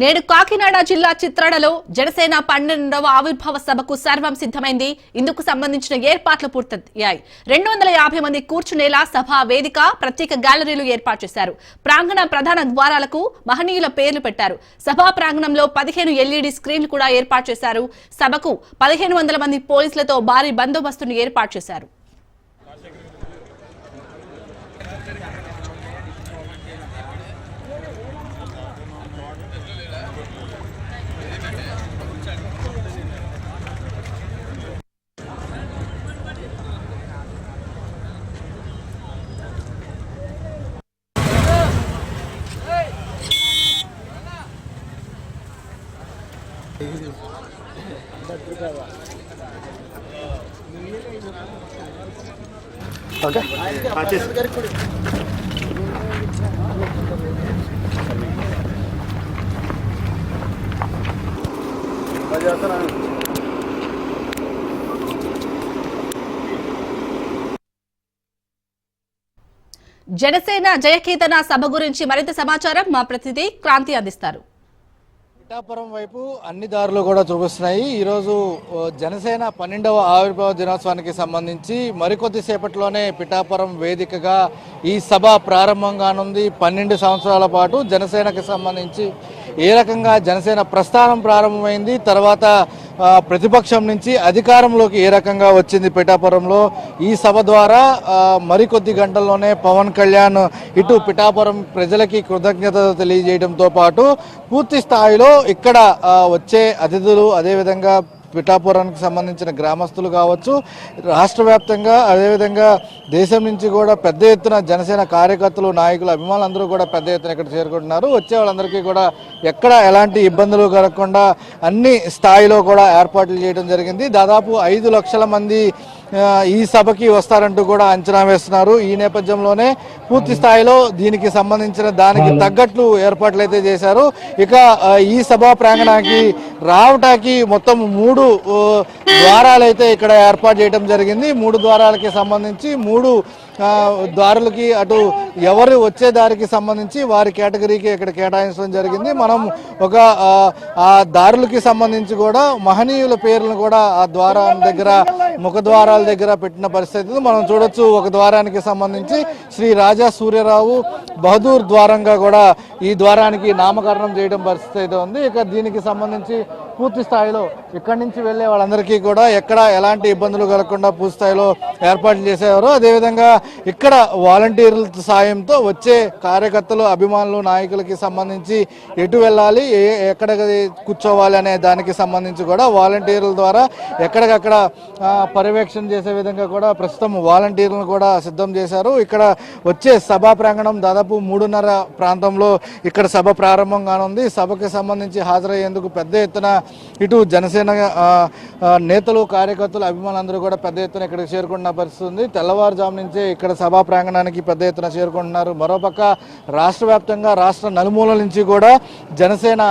నేడు కాకినాడ జిల్లా చిత్రాడలో జనసేన పన్నెండవ ఆవిర్భావ సభకు సర్వం సిద్ధమైంది. ఇందుకు సంబంధించిన ఏర్పాట్లు పూర్తయ్యాయి. రెండు వందల యాభై మంది కూర్చునేలా సభా వేదిక ప్రత్యేక గ్యాలరీలు ఏర్పాటు చేశారు. ప్రాంగణ ప్రధాన ద్వారాలకు మహనీయుల పేర్లు పెట్టారు. సభా ప్రాంగణంలో పదిహేను ఎల్ఈడి స్క్రీన్లు కూడా ఏర్పాటు చేశారు. సభకు పదిహేను వందల మంది పోలీసులతో భారీ బందోబస్తును ఏర్పాటు చేశారు. ఓకే. జనసేన జయకేతన సభ గురించి మరింత సమాచారం మా ప్రతినిధి క్రాంతి అందిస్తారు. పిఠాపురం వైపు అన్ని దారులు కూడా చూపిస్తున్నాయి. ఈరోజు జనసేన పన్నెండవ ఆవిర్భావ దినోత్సవానికి సంబంధించి మరికొద్ది సేపట్లోనే పిఠాపురం వేదికగా ఈ సభ ప్రారంభం కానుంది. పన్నెండు సంవత్సరాల పాటు జనసేనకి సంబంధించి ఏ రకంగా జనసేన ప్రస్థానం ప్రారంభమైంది తర్వాత ప్రతిపక్షం నుంచి అధికారంలోకి ఏ రకంగా వచ్చింది పిఠాపురంలో? ఈ సభ ద్వారా మరికొద్ది గంటల్లోనే పవన్ కళ్యాణ్ ఇటు పిఠాపురం ప్రజలకి కృతజ్ఞత తెలియజేయడంతో పాటు పూర్తి స్థాయిలో ఇక్కడ వచ్చే అతిథులు అదేవిధంగా పిఠాపురానికి సంబంధించిన గ్రామస్తులు కావచ్చు రాష్ట్ర వ్యాప్తంగా అదేవిధంగా దేశం నుంచి కూడా పెద్ద ఎత్తున జనసేన కార్యకర్తలు నాయకులు అభిమానులు అందరూ కూడా పెద్ద ఎత్తున ఇక్కడ చేరుకుంటున్నారు. వచ్చే వాళ్ళందరికీ కూడా ఎక్కడ ఎలాంటి ఇబ్బందులు కలగకుండా అన్ని స్థాయిలో కూడా ఏర్పాట్లు చేయడం జరిగింది. దాదాపు ఐదు లక్షల మంది ఈ సభకి వస్తారంటూ కూడా అంచనా వేస్తున్నారు. ఈ నేపథ్యంలోనే పూర్తి స్థాయిలో దీనికి సంబంధించిన దానికి తగ్గట్లు ఏర్పాట్లు అయితే చేశారు. ఇక ఈ సభా ప్రాంగణానికి రావటానికి మొత్తం మూడు ద్వారాలైతే ఇక్కడ ఏర్పాటు చేయడం జరిగింది. మూడు ద్వారాలకి సంబంధించి మూడు దారులకి అటు ఎవరు వచ్చే దారికి సంబంధించి వారి కేటగిరీకి ఇక్కడ కేటాయించడం జరిగింది. మనం ఒక ఆ దారులకి సంబంధించి కూడా మహనీయుల పేర్లను కూడా ఆ ద్వారం దగ్గర ముఖద్వారాల దగ్గర పెట్టిన పరిస్థితి మనం చూడొచ్చు. ఒక ద్వారానికి సంబంధించి శ్రీ రాజా సూర్యరావు బహదూర్ ద్వారంగా కూడా ఈ ద్వారానికి నామకరణం చేయడం పరిస్థితి అయితే ఉంది. ఇక దీనికి సంబంధించి పూర్తి స్థాయిలో ఇక్కడి నుంచి వెళ్ళే వాళ్ళందరికీ కూడా ఎక్కడ ఎలాంటి ఇబ్బందులు కలగకుండా పూర్తి స్థాయిలో ఏర్పాట్లు చేసేవారు. అదేవిధంగా ఇక్కడ వాలంటీర్ల సాయంతో వచ్చే కార్యకర్తలు అభిమానులు నాయకులకి సంబంధించి ఎటు వెళ్ళాలి ఏ ఎక్కడ కూర్చోవాలి అనే దానికి సంబంధించి కూడా వాలంటీర్ల ద్వారా ఎక్కడికక్కడ పర్యవేక్షణ చేసే విధంగా కూడా ప్రస్తుతం వాలంటీర్లను కూడా సిద్ధం చేశారు. ఇక్కడ వచ్చే సభా ప్రాంగణం దాదాపు మూడున్నర ప్రాంతంలో ఇక్కడ సభ ప్రారంభం కానుంది సభకి సంబంధించి హాజరయ్యేందుకు పెద్ద ఎత్తున ఇటు జనసేన నేతలు కార్యకర్తలు అభిమానులందరూ కూడా పెద్ద ఎత్తున ఇక్కడికి చేరుకుంటున్న పరిస్థితి ఉంది. తెల్లవారుజాము నుంచే ఇక్కడ సభా ప్రాంగణానికి పెద్ద ఎత్తున చేరుకుంటున్నారు. మరోపక్క రాష్ట్ర వ్యాప్తంగా రాష్ట్ర నలుమూలల నుంచి కూడా జనసేన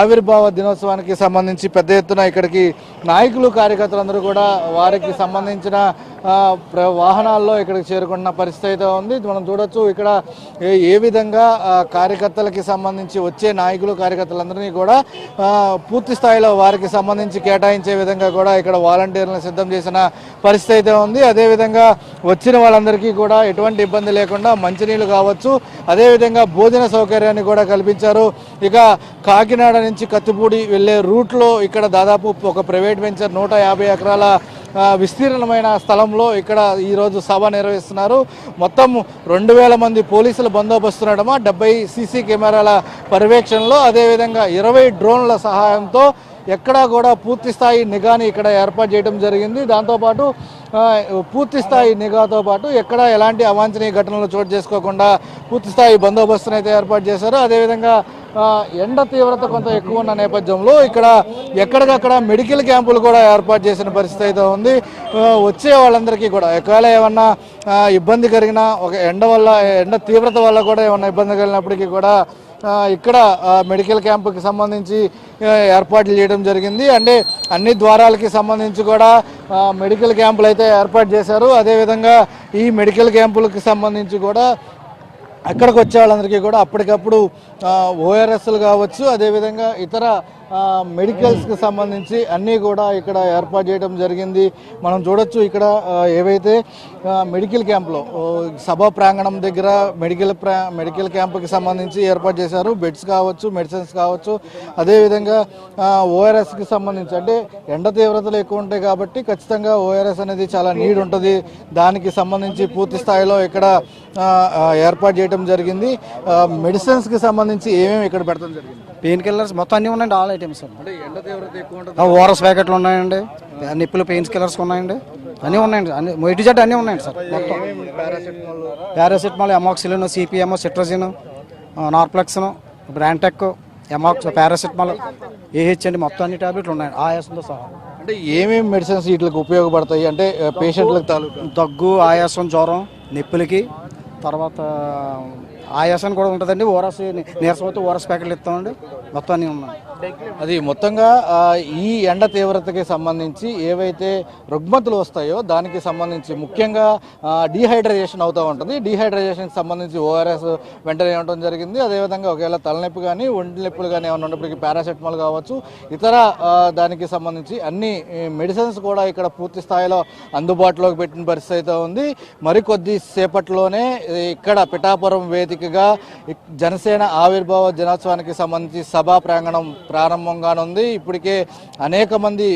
ఆవిర్భావ దినోత్సవానికి సంబంధించి పెద్ద ఎత్తున ఇక్కడికి నాయకులు కార్యకర్తలందరూ కూడా వారికి సంబంధించిన వాహనాల్లో ఇక్కడికి చేరుకుంటున్న పరిస్థితి అయితే ఉంది. మనం చూడొచ్చు ఇక్కడ ఏ- విధంగా కార్యకర్తలకి సంబంధించి వచ్చే నాయకులు కార్యకర్తలందరినీ కూడా పూర్తి స్థాయిలో వారికి సంబంధించి కేటాయించే విధంగా కూడా ఇక్కడ వాలంటీర్లను సిద్ధం చేసిన పరిస్థితి అయితే ఉంది. అదేవిధంగా వచ్చిన వాళ్ళందరికీ కూడా ఎటువంటి ఇబ్బంది లేకుండా మంచినీళ్ళు కావచ్చు. అదేవిధంగా భోజన సౌకర్యాన్ని కూడా కల్పించారు. ఇక కాకినాడ నుంచి కత్తిపూడి వెళ్ళే రూట్లో ఇక్కడ దాదాపు ఒక ప్రైవేట్ వెంచర్ నూట యాభై ఎకరాల విస్తీర్ణమైన స్థలంలో ఇక్కడ ఈరోజు సభ నిర్వహిస్తున్నారు. మొత్తం రెండు వేల మంది పోలీసులు బందోబస్తు ఉండడమా డెబ్బై సీసీ కెమెరాల పర్యవేక్షణలో అదేవిధంగా ఇరవై డ్రోన్ల సహాయంతో ఎక్కడా కూడా పూర్తి స్థాయి నిఘాని ఇక్కడ ఏర్పాటు చేయడం జరిగింది. దాంతోపాటు పూర్తి స్థాయి నిఘాతో పాటు ఎక్కడ ఎలాంటి అవాంఛనీయ ఘటనలు చోటు చేసుకోకుండా పూర్తి స్థాయి బందోబస్తును అయితే ఏర్పాటు చేశారు. అదేవిధంగా ఎండ తీవ్రత కొంత ఎక్కువ ఉన్న నేపథ్యంలో ఇక్కడ ఎక్కడికక్కడ మెడికల్ క్యాంపులు కూడా ఏర్పాటు చేసిన పరిస్థితి అయితే ఉంది. వచ్చే వాళ్ళందరికీ కూడా ఒకవేళ ఏమన్నా ఇబ్బంది కలిగినా ఒక ఎండ వల్ల ఎండ తీవ్రత వల్ల కూడా ఏమన్నా ఇబ్బంది కలిగినప్పటికీ కూడా ఇక్కడ మెడికల్ క్యాంపుకి సంబంధించి ఏర్పాట్లు చేయడం జరిగింది. అంటే అన్ని ద్వారాలకి సంబంధించి కూడా మెడికల్ క్యాంపులు అయితే ఏర్పాటు చేశారు. అదేవిధంగా ఈ మెడికల్ క్యాంపులకు సంబంధించి కూడా అక్కడికి వచ్చే వాళ్ళందరికీ కూడా అప్పటికప్పుడు ఓఆర్ఎస్లు కావచ్చు అదేవిధంగా ఇతర మెడికల్స్కి సంబంధించి అన్నీ కూడా ఇక్కడ ఏర్పాటు చేయడం జరిగింది. మనం చూడొచ్చు ఇక్కడ ఏవైతే మెడికల్ క్యాంప్లో సభా ప్రాంగణం దగ్గర మెడికల్ ప్రా మెడికల్ క్యాంప్కి సంబంధించి ఏర్పాటు చేశారు. బెడ్స్ కావచ్చు మెడిసిన్స్ కావచ్చు. అదేవిధంగా ఓఆర్ఎస్కి సంబంధించి అంటే ఎండ తీవ్రతలు ఎక్కువ ఉంటాయి కాబట్టి ఖచ్చితంగా ఓఆర్ఎస్ అనేది చాలా నీడ్ ఉంటుంది. దానికి సంబంధించి పూర్తి స్థాయిలో ఇక్కడ ఏర్పాటు చేయడం జరిగింది. మెడిసిన్స్కి సంబంధించి ఏమేమి ఇక్కడ పెడతాం జరిగింది? పెయిన్ కిల్లర్స్ మొత్తం అన్నీ ఉన్నాయండి ఆల్ ఐటమ్స్ ఓఆర్ఎస్ ప్యాకెట్లు ఉన్నాయండి. నిప్పులు పెయిన్స్ కిల్లర్స్ ఉన్నాయండి. అన్నీ ఉన్నాయండి. అన్ని మొయిటి జెడ్ అన్నీ ఉన్నాయండి సార్ మొత్తం. పారాసెటమాల్ ఎమాక్సిలిన్ సిపిఎం సిట్రజిన్ నార్ప్లెక్సన్ బ్రాంటెక్ ఎమాక్స్ పారాసిటమాల్ ఏహెచ్ అండి. మొత్తం అన్ని టాబ్లెట్లు ఉన్నాయండి ఆయాసంతో సహా. అంటే ఏమేమి మెడిసిన్స్ వీటికి ఉపయోగపడతాయి? అంటే పేషెంట్లకు తాలూకా? దగ్గు ఆయాసం జ్వరం నొప్పులకి తర్వాత ఆయాసం కూడా ఉంటుందండి. ఓరస్ నీరసం అయితే ఓరస్ ప్యాకెట్లు ఇస్తామండి. మొత్తం అన్నీ ఉన్నాయి అది మొత్తంగా ఈ ఎండ తీవ్రతకి సంబంధించి ఏవైతే రుగ్మతులు వస్తాయో దానికి సంబంధించి ముఖ్యంగా డీహైడ్రేషన్ అవుతూ ఉంటుంది. డీహైడ్రేషన్కి సంబంధించి ఓఆర్ఎస్ వెంటనే ఇవ్వడం జరిగింది. అదేవిధంగా ఒకవేళ తలనొప్పి కానీ ఒంటి నొప్పులు కానీ ఏమైనా ఉన్నప్పటికీ పారాసెటమాల్ కావచ్చు ఇతర దానికి సంబంధించి అన్ని మెడిసిన్స్ కూడా ఇక్కడ పూర్తి స్థాయిలో అందుబాటులోకి పెట్టిన పరిస్థితి అయితే ఉంది. మరికొద్ది సేపట్లోనే ఇక్కడ పిఠాపురం వేదికగా జనసేన ఆవిర్భావ దినోత్సవానికి సంబంధించి సభా ప్రాంగణం ప్రారంభంగానుంది. ఇప్పటికే అనేక మంది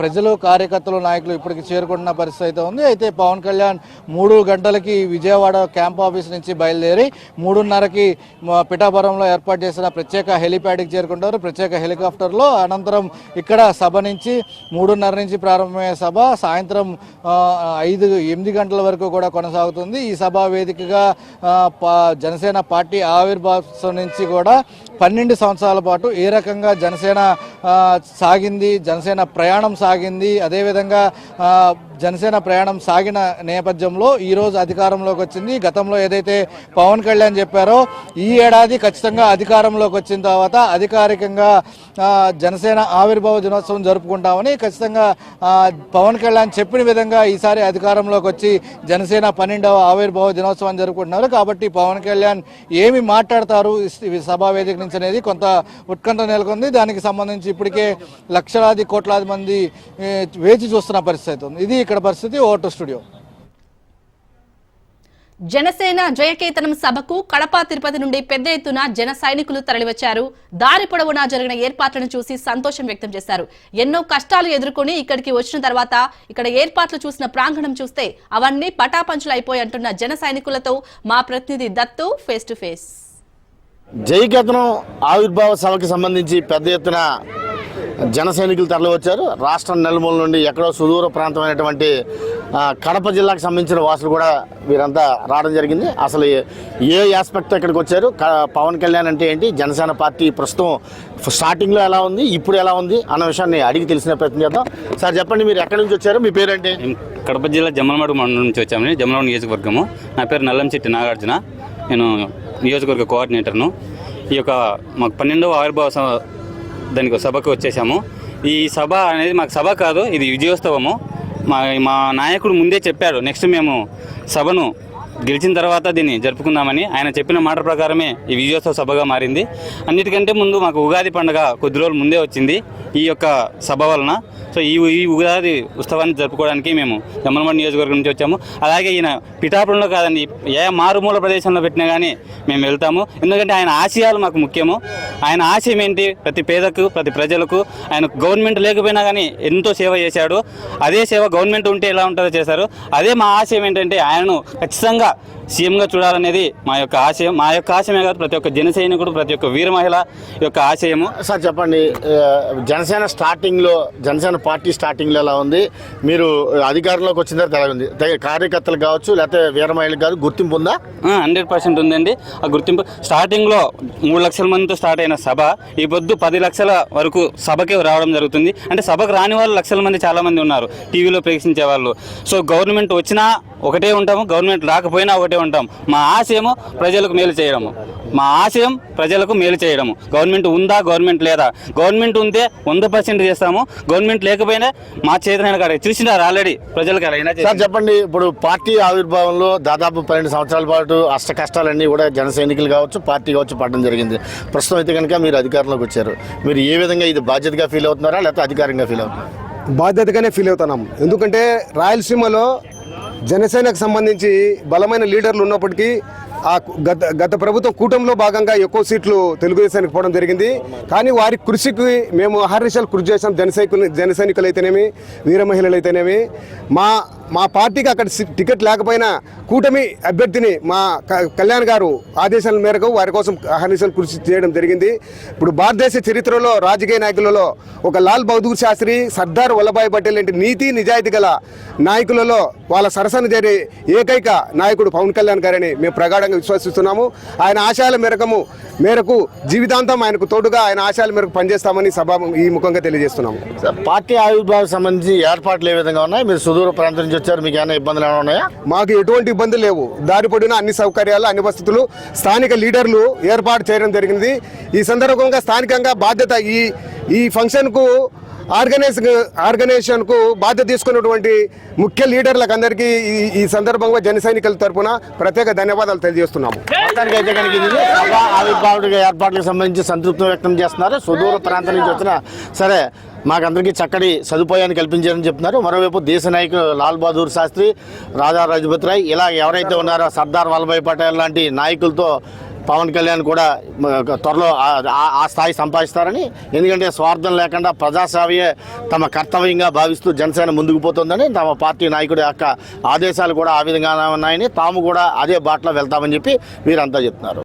ప్రజలు కార్యకర్తలు నాయకులు ఇప్పటికి చేరుకుంటున్న పరిస్థితి అయితే ఉంది. అయితే పవన్ కళ్యాణ్ మూడు గంటలకి విజయవాడ క్యాంప్ ఆఫీస్ నుంచి బయలుదేరి మూడున్నరకి పిఠాపురంలో ఏర్పాటు చేసిన ప్రత్యేక హెలిప్యాడ్కి చేరుకుంటారు. ప్రత్యేక హెలికాప్టర్లో అనంతరం ఇక్కడ సభ నుంచి మూడున్నర నుంచి ప్రారంభమయ్యే సభ సాయంత్రం ఐదు ఎనిమిది గంటల వరకు కూడా కొనసాగుతుంది. ఈ సభా వేదికగా జనసేన జనసేన పార్టీ ఆవిర్భావం నుంచి కూడా పన్నెండు సంవత్సరాల పాటు ఏ రకంగా జనసేన సాగింది జనసేన ప్రయాణం సాగింది అదేవిధంగా జనసేన ప్రయాణం సాగిన నేపథ్యంలో ఈరోజు అధికారంలోకి వచ్చింది. గతంలో ఏదైతే పవన్ కళ్యాణ్ చెప్పారో ఈ ఏడాది ఖచ్చితంగా అధికారంలోకి వచ్చిన తర్వాత అధికారికంగా జనసేన ఆవిర్భావ దినోత్సవం జరుపుకుంటామని ఖచ్చితంగా పవన్ కళ్యాణ్ చెప్పిన విధంగా ఈసారి అధికారంలోకి వచ్చి జనసేన పన్నెండవ ఆవిర్భావ దినోత్సవం జరుపుకుంటున్నారు. కాబట్టి పవన్ కళ్యాణ్ ఏమి మాట్లాడతారు? సభావేదిక సభా వేదిక నుంచి అనేది కొంత ఉత్కంఠ నెలకొంది. దానికి సంబంధించి ఇప్పటికే లక్షలాది కోట్లాది మంది వేచి చూస్తున్న పరిస్థితి ఉంది. ఇది ఇక్కడ పరిస్థితి ఓటు స్టూడియో. జనసేన జయకేతనం సభకు కడప తిరుపతి నుండి పెద్ద ఎత్తున జన సైనికులు తరలివచ్చారు. దారి పొడవునా జరిగిన ఏర్పాట్లను చూసి సంతోషం వ్యక్తం చేశారు. ఎన్నో కష్టాలు ఎదుర్కొని ఇక్కడికి వచ్చిన తర్వాత ఇక్కడ ఏర్పాట్లు చూసిన ప్రాంగణం చూస్తే అవన్నీ పటాపంచులు అయిపోయి అంటున్న జన సైనికులతో మా ప్రతినిధి దత్తు ఫేస్ టు ఫేస్. జయకేతనం ఆవిర్భావ సభకి సంబంధించి పెద్ద ఎత్తున జన సైనికులు తరలివచ్చారు. రాష్ట్రం నలుమూల నుండి ఎక్కడో సుదూర ప్రాంతమైనటువంటి కడప జిల్లాకు సంబంధించిన వాసులు కూడా వీరంతా రావడం జరిగింది. అసలు ఏ- ఆస్పెక్ట్ ఇక్కడికి వచ్చారు? పవన్ కళ్యాణ్ అంటే ఏంటి? జనసేన పార్టీ ప్రస్తుతం స్టార్టింగ్లో ఎలా ఉంది? ఇప్పుడు ఎలా ఉంది? అన్న విషయాన్ని అడిగి తెలిసిన ప్రయత్నం చేద్దాం. సార్ చెప్పండి మీరు ఎక్కడి నుంచి వచ్చారు? మీ పేరేంటి? కడప జిల్లా జమ్మలమడుగు మండలం నుంచి వచ్చామని జమ్మలమడుగు నియోజకవర్గము. నా పేరు నల్లంచెట్టి నాగార్జున. నేను నియోజకవర్గ కోఆర్డినేటర్ను ఈ యొక్క మాకు పన్నెండవ ఆవిర్భావ దానికి సభకు వచ్చేసాము. ఈ సభ అనేది మాకు సభ కాదు ఇది విజయోత్సవము. మా మా నాయకుడు ముందే చెప్పాడు నెక్స్ట్ మేము సభను గెలిచిన తర్వాత దీన్ని జరుపుకుందామని. ఆయన చెప్పిన మాట ప్రకారమే ఈ విజయోత్సవ సభగా మారింది. అన్నిటికంటే ముందు మాకు ఉగాది పండుగ కొద్ది రోజులు ముందే వచ్చింది. ఈ యొక్క సభ వలన. సో ఈ ఈ ఉగాది ఉత్సవాన్ని జరుపుకోవడానికి మేము జమ్మలమడి నియోజకవర్గం నుంచి వచ్చాము. అలాగే ఈయన పిఠాపురంలో కాదండి ఏ మారుమూల ప్రదేశంలో పెట్టినా కానీ మేము వెళ్తాము. ఎందుకంటే ఆయన ఆశయాలు మాకు ముఖ్యము. ఆయన ఆశయం ఏంటి? ప్రతి పేదకు ప్రతి ప్రజలకు ఆయన గవర్నమెంట్ లేకపోయినా కానీ ఎంతో సేవ చేశాడు. అదే సేవ గవర్నమెంట్ ఉంటే ఎలా ఉంటుందో చేశారు. అదే మా ఆశయం ఏంటంటే ఆయనను ఖచ్చితంగా సీఎంగా చూడాలనేది మా యొక్క ఆశయం. మా యొక్క ఆశయమే కాదు ప్రతి ఒక్క జన సైనికుడు ప్రతి ఒక్క వీర మహిళ యొక్క ఆశయము. సార్ చెప్పండి. జనసేన స్టార్టింగ్లో జనసేన పార్టీ స్టార్టింగ్లో ఎలా ఉంది? మీరు అధికారంలోకి వచ్చిన తర్వాత ఎలా ఉంది? కార్యకర్తలు కావచ్చు లేకపోతే వీర మహిళలు కాదు గుర్తింపు ఉందా? హండ్రెడ్ పర్సెంట్ ఉందండి. ఆ గుర్తింపు స్టార్టింగ్లో మూడు లక్షల మందితో స్టార్ట్ అయిన సభ ఈ పొద్దు పది లక్షల వరకు సభకి రావడం జరుగుతుంది. అంటే సభకు రాని వాళ్ళు లక్షల మంది చాలా మంది ఉన్నారు టీవీలో ప్రేక్షించే వాళ్ళు. సో గవర్నమెంట్ వచ్చినా ఒకటే ఉంటాము గవర్నమెంట్ రాకపోయినా ఒకటే ఉంటాం. మా ఆశయము ప్రజలకు మేలు చేయడము. మా ఆశయం ప్రజలకు మేలు చేయడము. గవర్నమెంట్ ఉందా గవర్నమెంట్ లేదా? గవర్నమెంట్ ఉంటే వంద పర్సెంట్ చేస్తాము. గవర్నమెంట్ లేకపోయినా మా చేతనైన కాడ. చూసినారు ఆల్రెడీ ప్రజలకు అయినా సార్ చెప్పండి. ఇప్పుడు పార్టీ ఆవిర్భావంలో దాదాపు పన్నెండు సంవత్సరాల పాటు అష్ట కష్టాలన్నీ కూడా జన సైనికులు కావచ్చు పార్టీ కావచ్చు పడడం జరిగింది. ప్రస్తుతం అయితే కనుక మీరు అధికారంలోకి వచ్చారు. మీరు ఏ విధంగా ఇది బాధ్యతగా ఫీల్ అవుతున్నారా లేకపోతే అధికారంగా ఫీల్ అవుతున్నారా? బాధ్యతగానే ఫీల్ అవుతున్నాం. ఎందుకంటే రాయలసీమలో జనసేనకు సంబంధించి బలమైన లీడర్లు ఉన్నప్పటికీ ఆ గత గత ప్రభుత్వం కూటమిలో భాగంగా ఎక్కువ సీట్లు తెలుగుదేశానికి పోవడం జరిగింది. కానీ వారి కృషికి మేము అహర్నిశలు కృషి చేసాం జన జనసైనికులు అయితేనేమి వీర మహిళలు అయితేనేమి మా మా పార్టీకి అక్కడ టికెట్ లేకపోయినా కూటమి అభ్యర్థిని మా కళ్యాణ్ గారు ఆదేశాల మేరకు వారి కోసం అహర్నిశలు కృషి చేయడం జరిగింది. ఇప్పుడు భారతదేశ చరిత్రలో రాజకీయ నాయకులలో ఒక లాల్ బహదూర్ శాస్త్రి సర్దార్ వల్లభాయ్ పటేల్ లాంటి నీతి నిజాయితీ గల నాయకులలో వాళ్ళ సరసన చేరే ఏకైక నాయకుడు పవన్ కళ్యాణ్ గారని మేము ప్రగాఢంగా విశ్వసిస్తున్నాము. ఆయన ఆశయాల మేరకము మేరకు జీవితాంతం ఆయనకు తోడుగా ఆయన ఆశయాల మేరకు పనిచేస్తామని సభ ఈ ముఖంగా తెలియజేస్తున్నాము. పార్టీ ఆవిర్భావం సంబంధించి ఏర్పాట్లు ఏ విధంగా ఉన్నాయి? మీరు సుదూర ప్రాంతం నుంచి వచ్చారు? మీకు ఏమైనా ఇబ్బందులు ఏమైనా ఉన్నాయా? మాకు ఎటువంటి ఇబ్బందులు లేవు. దారి పొడిన అన్ని సౌకర్యాలు అన్ని వసతులు స్థానిక లీడర్లు ఏర్పాటు చేయడం జరిగింది ఈ సందర్భంగా స్థానికంగా బాధ్యత ఈ ఈ ఫంక్షన్కు ఆర్గనైజ్ ఆర్గనైజేషన్కు బాధ్యత తీసుకున్నటువంటి ముఖ్య లీడర్లకు అందరికీ ఈ ఈ సందర్భంగా జన సైనికుల తరపున ప్రత్యేక ధన్యవాదాలు తెలియజేస్తున్నాము. అయితే కనుక ఇది సభ ఆవిర్భావ ఏర్పాట్లకు సంబంధించి సంతృప్తి వ్యక్తం చేస్తున్నారు. సుదూర ప్రాంతం నుంచి వచ్చిన సరే మాకందరికీ చక్కటి సదుపాయాన్ని కల్పించారని చెప్తున్నారు. మరోవైపు దేశ నాయకులు లాల్ బహదూర్ శాస్త్రి రాజా రజపతి రాయ్ ఇలా ఎవరైతే ఉన్నారో సర్దార్ వల్లభాయ్ పటేల్ లాంటి నాయకులతో పవన్ కళ్యాణ్ కూడా త్వరలో ఆ- ఆ- ఆ స్థాయి సంపాదిస్తారని ఎందుకంటే స్వార్థం లేకుండా ప్రజాసేవయే తమ కర్తవ్యంగా భావిస్తూ జనసేన ముందుకు పోతుందని తమ పార్టీ నాయకుడి యొక్క ఆదేశాలు కూడా ఆ విధంగానే ఉన్నాయని తాము కూడా అదే బాటలో వెళ్తామని చెప్పి వీరంతా చెప్తున్నారు.